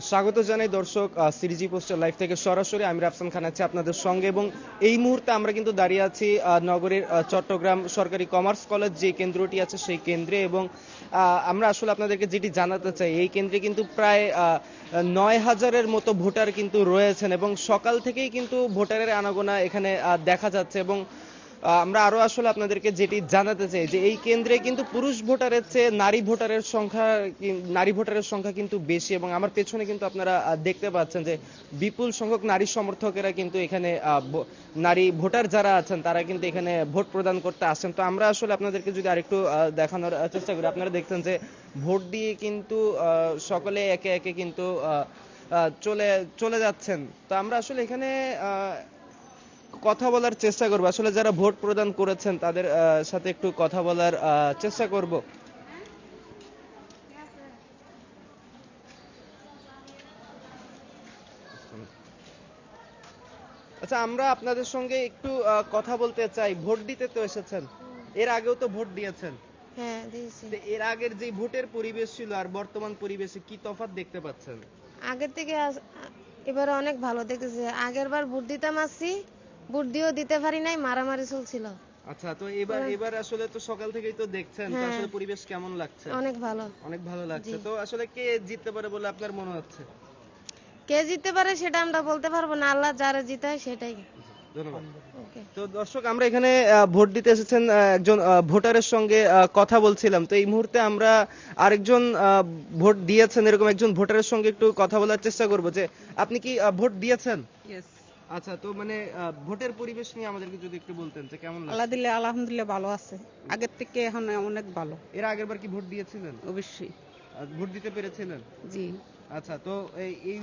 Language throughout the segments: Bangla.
স্বাগত জানাই দর্শক সিরিজি পোস্টার লাইভ থেকে সরাসরি। আমি রাফসান খান আছি আপনাদের সঙ্গে এবং এই মুহূর্তে আমরা কিন্তু দাঁড়িয়ে আছি নগরের চট্টগ্রাম সরকারি কমার্স কলেজ যে কেন্দ্রটি আছে সেই কেন্দ্রে এবং আমরা আসলে আপনাদেরকে যেটি জানাতে চাই, এই কেন্দ্রে কিন্তু প্রায় নয় হাজারের মতো ভোটার কিন্তু রয়েছেন এবং সকাল থেকেই কিন্তু ভোটারের আনাগোনা এখানে দেখা যাচ্ছে এবং আমরা আরও আসলে আপনাদেরকে যেটি জানাতে চাই যে এই কেন্দ্রে কিন্তু পুরুষ ভোটারের চেয়ে নারী ভোটারের সংখ্যা নারী ভোটারের সংখ্যা কিন্তু বেশি এবং আমার পেছনে কিন্তু আপনারা দেখতে পাচ্ছেন যে বিপুল সংখ্যক নারী সমর্থকেরা কিন্তু এখানে নারী ভোটার যারা আছেন তারা কিন্তু এখানে ভোট প্রদান করতে আসেন তো আমরা আসলে আপনাদেরকে যদি আরেকটু দেখানোর চেষ্টা করি। আপনারা দেখছেন যে ভোট দিয়ে কিন্তু সকলে একে একে কিন্তু চলে চলে যাচ্ছেন। তো আমরা আসলে এখানে কথা বলার চেষ্টা করব। আসলে যারা ভোট প্রদান করেছেন তাদের সাথে একটু কথা বলার চেষ্টা করব। আচ্ছা আমরা আপনাদের সঙ্গে একটু কথা বলতে চাই। ভোট দিতে তো এসেছেন। এর আগেও তো ভোট দিয়েছেন। হ্যাঁ এর আগের যে ভোটের পরিবেশ ছিল আর বর্তমান পরিবেশে কি তফাৎ দেখতে পাচ্ছেন? আগের থেকে আস- এবারে অনেক ভালো দেখতেছি আগের বার ভোট দিতাম আসছি ভোট দিয়েও দিতে পারি নাই মারামারি চলছিল। আচ্ছা তো এবার এবার আসলে তো সকাল থেকেই তো দেখছেন তো হ্যাঁ। আসলে পরিবেশ কেমন লাগছে? অনেক ভালো। অনেক ভালো লাগছে। তো আসলে কে জিততে পারে বলে আপনার মনে হচ্ছে? কে জিততে পারে সেটা আমরা বলতে পারব না আল্লাহ যারা জিতায় সেটাই। ধন্যবাদ। ওকে। তো দর্শক আমরা এখানে ভোট দিতে এসেছেন একজন ভোটারের সঙ্গে কথা বলছিলাম। তো এই মুহূর্তে আমরা আরেকজন আহ, ভোট দিয়েছেন এরকম একজন ভোটারের সঙ্গে একটু কথা বলার চেষ্টা করব যে আপনি কি ভোট দিয়েছেন? Yes. আচ্ছা তো মানে ভোটের পরিবেশ নিয়ে আমাদেরকে যদি একটু বলতেন যে কেমন আল্লাহ দিলে আলহামদুলিল্লাহ ভালো আছে। আগের থেকে এখন অনেক ভালো। এর আগের বার কি ভোট দিয়েছিলেন? অবশ্যই। ভোট দিতে পেরেছিলেন? জি। আচ্ছা তো এই এই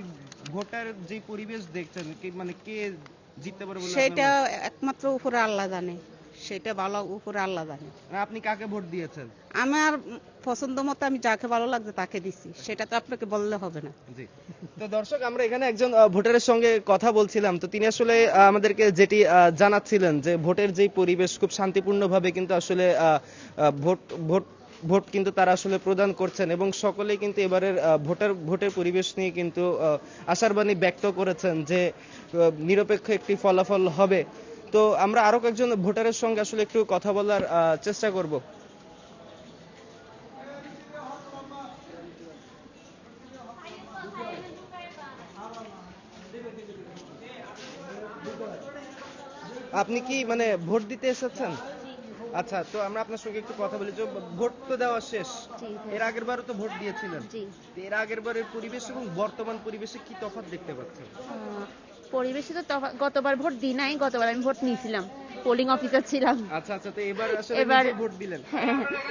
ভোটার যে পরিবেশ দেখছেন কি মানে কে জিততে পারবে সেটা একমাত্র উপরে আল্লাহ জানে। সেটা ভালো উপরে আল্লাহ জানে। আপনি কাকে ভোট দিয়েছেন? আমার পছন্দ মতো আমি যাকে ভালো লাগছে তাকে দিছি। সেটা তো আপনাকে বললে হবে না। জি। তো দর্শক আমরা এখানে একজন আহ, ভোটারের সঙ্গে কথা বলছিলাম। তো তিনি আসলে আহ, আমাদেরকে যেটি আহ, জানাচ্ছিলেন যে ভোটের যে পরিবেশ খুব শান্তিপূর্ণভাবে কিন্তু আসলে আহ, আহ, ভোট ভোট ভোট কিন্তু তারা আসলে প্রদান করছেন এবং সকলেই কিন্তু এবারের আহ, ভোটার ভোটের পরিবেশ নিয়ে কিন্তু আহ, আশার বাণী ব্যক্ত করেছেন যে আহ, নিরপেক্ষ একটি ফলাফল হবে। তো আমরা আরও কয়েকজন ভোটারের সঙ্গে আসলে একটু কথা বলার চেষ্টা করব। আপনি কি মানে ভোট দিতে এসেছেন? আচ্ছা তো আমরা আপনার সঙ্গে একটু কথা বলি। যে ভোট তো দেওয়া শেষ। এর আগের বারও তো ভোট দিয়েছিলেন। এর আগের বারের পরিবেশ এবং বর্তমান পরিবেশে কি তফাৎ দেখতে পাচ্ছেন? পরিবেশে তো গতবার ভোট দিই নাই গতবার আমি ভোট নিয়েছিলাম। পোলিং অফিসার ছিলাম। আচ্ছা আচ্ছা তো এবার আসলে এবার- ভোট দিলেন?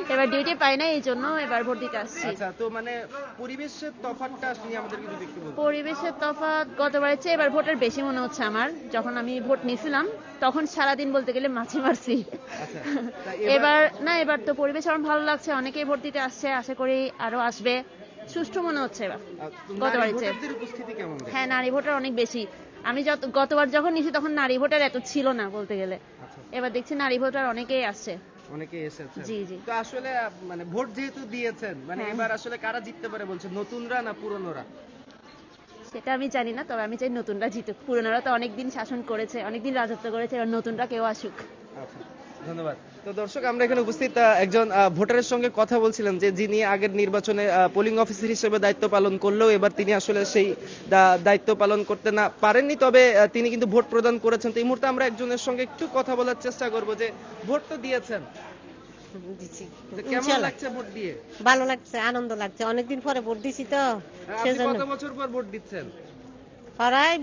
এবার ডিউটি পাই না এই জন্য এবার ভোট দিতে আসছি। আচ্ছা তো মানে পরিবেশের তফাৎটা নিয়ে আমাদেরকে যদি একটু বলতেন। পরিবেশের তফাৎ গতবারের চেয়ে এবার ভোটের বেশি মনে হচ্ছে আমার। যখন আমি ভোট নিয়েছিলাম তখন সারাদিন বলতে গেলে মাছি মারছি। আচ্ছা এবার? না এবার তো পরিবেশ আমার ভালো লাগছে অনেকেই ভোট দিতে আসছে আশা করি আরও আসবে। সুষ্ঠু মনে হচ্ছে এবার গতবারের চেয়ে। হ্যাঁ নারী ভোটার অনেক বেশি। আমি যত গতবার যখন নিয়েছি তখন নারী ভোটার এত ছিল না বলতে গেলে। আচ্ছা এবার দেখছি নারী ভোটার অনেকেই আসছে অনেকে এসেছে জি, জি। তো আসলে মানে ভোট যেহেতু দিয়েছেন মানে হ্যাঁ। এবার আসলে কারা জিততে পারে বলছেন নতুনরা না পুরনোরা? সেটা আমি জানি না তবে আমি চাই নতুনরা জিতুক। পুরনোরা তো অনেকদিন শাসন করেছে অনেকদিন রাজত্ব করেছে এবার নতুনরা কেউ আসুক। আচ্ছা ধন্যবাদ। তো দর্শক আমরা এখানে উপস্থিত একজন ভোটারের সঙ্গে কথা বলছিলাম যে যিনি আগের নির্বাচনে পোলিং অফিসার হিসেবে দায়িত্ব পালন করলেও এবার তিনি আসলে সেই দায়িত্ব পালন করতে না পারেননি। তবে তিনি কিন্তু ভোট প্রদান করেছেন। তো এই মুহূর্তে আমরা একজনের সঙ্গে একটু কথা বলার চেষ্টা করব যে ভোট তো দিয়েছেন। কেমন লাগছে ভোট দিয়ে? ভালো লাগছে আনন্দ লাগছে। অনেকদিন পরে ভোট দিছি তো সেজন্য। কত বছর পর ভোট দিচ্ছেন? প্রায়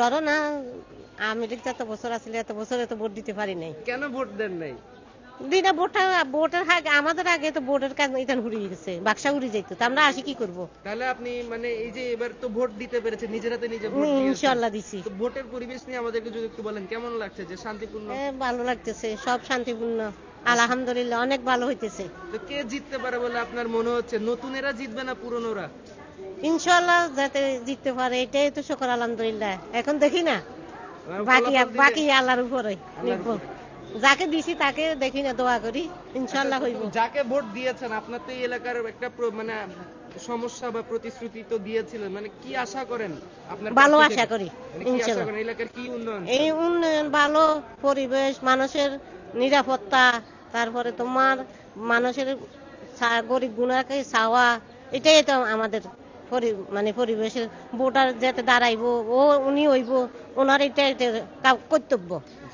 ধরো না আমি যত বছর আসলে এত বছর এত ভোট দিতে পারি নাই। কেন ভোট দেন নাই? দিনা আগে আমাদের আগে তো ভোটের কাজ উড়িয়ে গেছে বাক্সা যাইতো তো আমরা আসি কি করব? তাহলে আপনি মানে এই যে এবার তো ভোট দিতে নিজের হাতে নিজে ভোট ইনশাআল্লাহ দিছি। তো ভোটের পরিবেশ নিয়ে আমাদেরকে যদি একটু বলেন কেমন লাগছে যে শান্তিপূর্ণ? ভালো লাগতেছে সব শান্তিপূর্ণ আলহামদুলিল্লাহ অনেক ভালো হইতেছে। তো কে জিততে পারে বলে আপনার মনে হচ্ছে? নতুনেরা জিতবে না পুরনোরা? ইনশাআল্লাহ যাতে জিততে পারে এটাই তো সকল আলহামদুলিল্লাহ। এখন দেখি না বাকি ফলাফল বাকি আল্লাহর উপরে নির্ভর। উপরে। যাকে দিছি তাকে দেখি না দোয়া করি। ইনশাআল্লাহ হইব। যাকে ভোট দিয়েছেন আপনার তো এই এলাকার একটা মানে সমস্যা বা প্রতিশ্রুতি তো দিয়েছিলেন। মানে কি আশা করেন আপনার ভালো আশা করি মানে ইনশাল্লাহ এলাকার কি উন্নয়ন? এই উন্নয়ন ভালো পরিবেশ মানুষের নিরাপত্তা তারপরে তোমার মানুষের গরিব গুণাকে চাওয়া এটাই তো আমাদের পরি- মানে পরিবেশের ভোটার যাতে দাঁড়াইবো ও উনি হইব ওনার এটা কর্তব্য।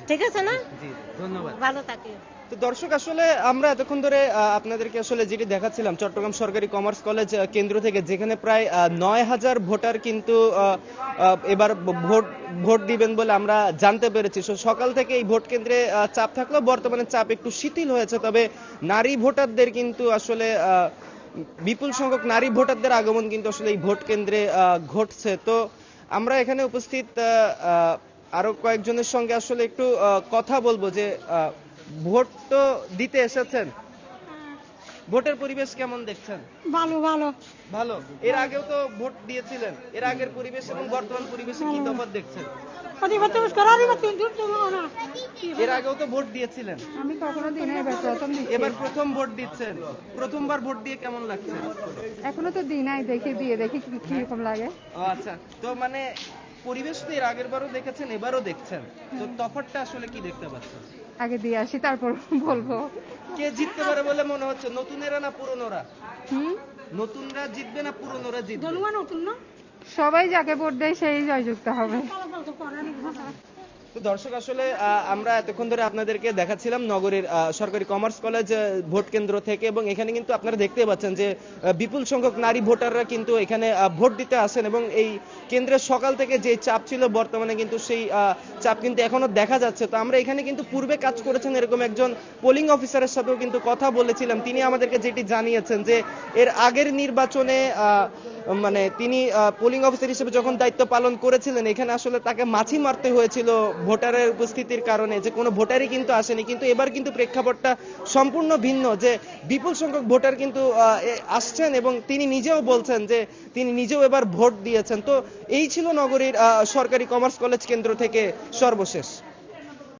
ঠিক আছে না? জি ধন্যবাদ। ভালো থাকি তো দর্শক আসলে আমরা এতক্ষণ ধরে আপনাদেরকে আসলে যেটি দেখাচ্ছিলাম চট্টগ্রাম সরকারি কমার্স কলেজ কেন্দ্র থেকে যেখানে প্রায় নয় হাজার ভোটার কিন্তু এবার ভোট ভোট দিবেন বলে আমরা জানতে পেরেছি। সকাল থেকে এই ভোট কেন্দ্রে চাপ থাকলেও বর্তমানে চাপ একটু শিথিল হয়েছে তবে নারী ভোটারদের কিন্তু আসলে বিপুল সংখ্যক নারী ভোটারদের আগমন কিন্তু আসলে এই ভোট কেন্দ্রে ঘটছে। তো আমরা এখানে উপস্থিত আরও কয়েকজনের সঙ্গে আসলে একটু কথা বলব যে ভোট তো দিতে এসেছেন। ভোটের পরিবেশ কেমন দেখছেন? ভালো ভালো। ভালো? এর আগেও তো ভোট দিয়েছিলেন। এর আগের পরিবেশ এবং বর্তমান পরিবেশে কি তফাৎ দেখছেন? এর আগেও তো ভোট দিয়েছিলেন। আমি কখনো দিই না এবার প্রথম এবার প্রথম ভোট দিচ্ছেন। প্রথমবার ভোট দিয়ে কেমন লাগছে? এখনও তো দিই নাই দেখি দিয়ে দেখি কি কীরকম লাগে। আচ্ছা। তো মানে পরিবেশ তো এর আগের বারও দেখেছেন এবারও দেখছেন তো তফাৎটা আসলে কি দেখতে পাচ্ছেন আগে দিয়ে আসি তারপর বলব কে জিততে পারে বলে মনে হচ্ছে নতুনেরা না পুরনোরা হুম নতুনরা জিতবে না পুরনোরা জিতবে নতুন না সবাই যাকে ভোট দেয় সেই জয়যুক্ত হবে তো দর্শক, আসলে আমরা এতক্ষণ ধরে আপনাদেরকে দেখাচ্ছিলাম নগরের সরকারি কমার্স কলেজ ভোট কেন্দ্র থেকে এবং এখানে কিন্তু আপনারা দেখতে পাচ্ছেন যে বিপুল সংখ্যক নারী ভোটাররা কিন্তু এখানে ভোট দিতে আসেন এবং এই কেন্দ্রের সকাল থেকে যে চাপ ছিল, বর্তমানে কিন্তু সেই চাপ কিন্তু এখনও দেখা যাচ্ছে। তো আমরা এখানে কিন্তু পূর্বে কাজ করেছেন এরকম একজন পোলিং অফিসারের সাথেও কিন্তু কথা বলেছিলাম। তিনি আমাদেরকে যেটি জানিয়েছেন যে, এর আগের নির্বাচনে মানে তিনি পোলিং অফিসার হিসেবে যখন দায়িত্ব পালন করেছিলেন, এখানে আসলে তাকে মাছি মারতে হয়েছিল ভোটারের উপস্থিতির কারণে যে কোনো ভোটারই কিন্তু আসেনি, কিন্তু এবার কিন্তু প্রেক্ষাপটটা সম্পূর্ণ ভিন্ন যে বিপুল সংখ্যক ভোটার কিন্তু আসছেন এবং তিনি নিজেও বলছেন যে তিনি নিজেও এবার ভোট দিয়েছেন। তো এই ছিল নগরীর সরকারি কমার্স কলেজ কেন্দ্র থেকে সর্বশেষ।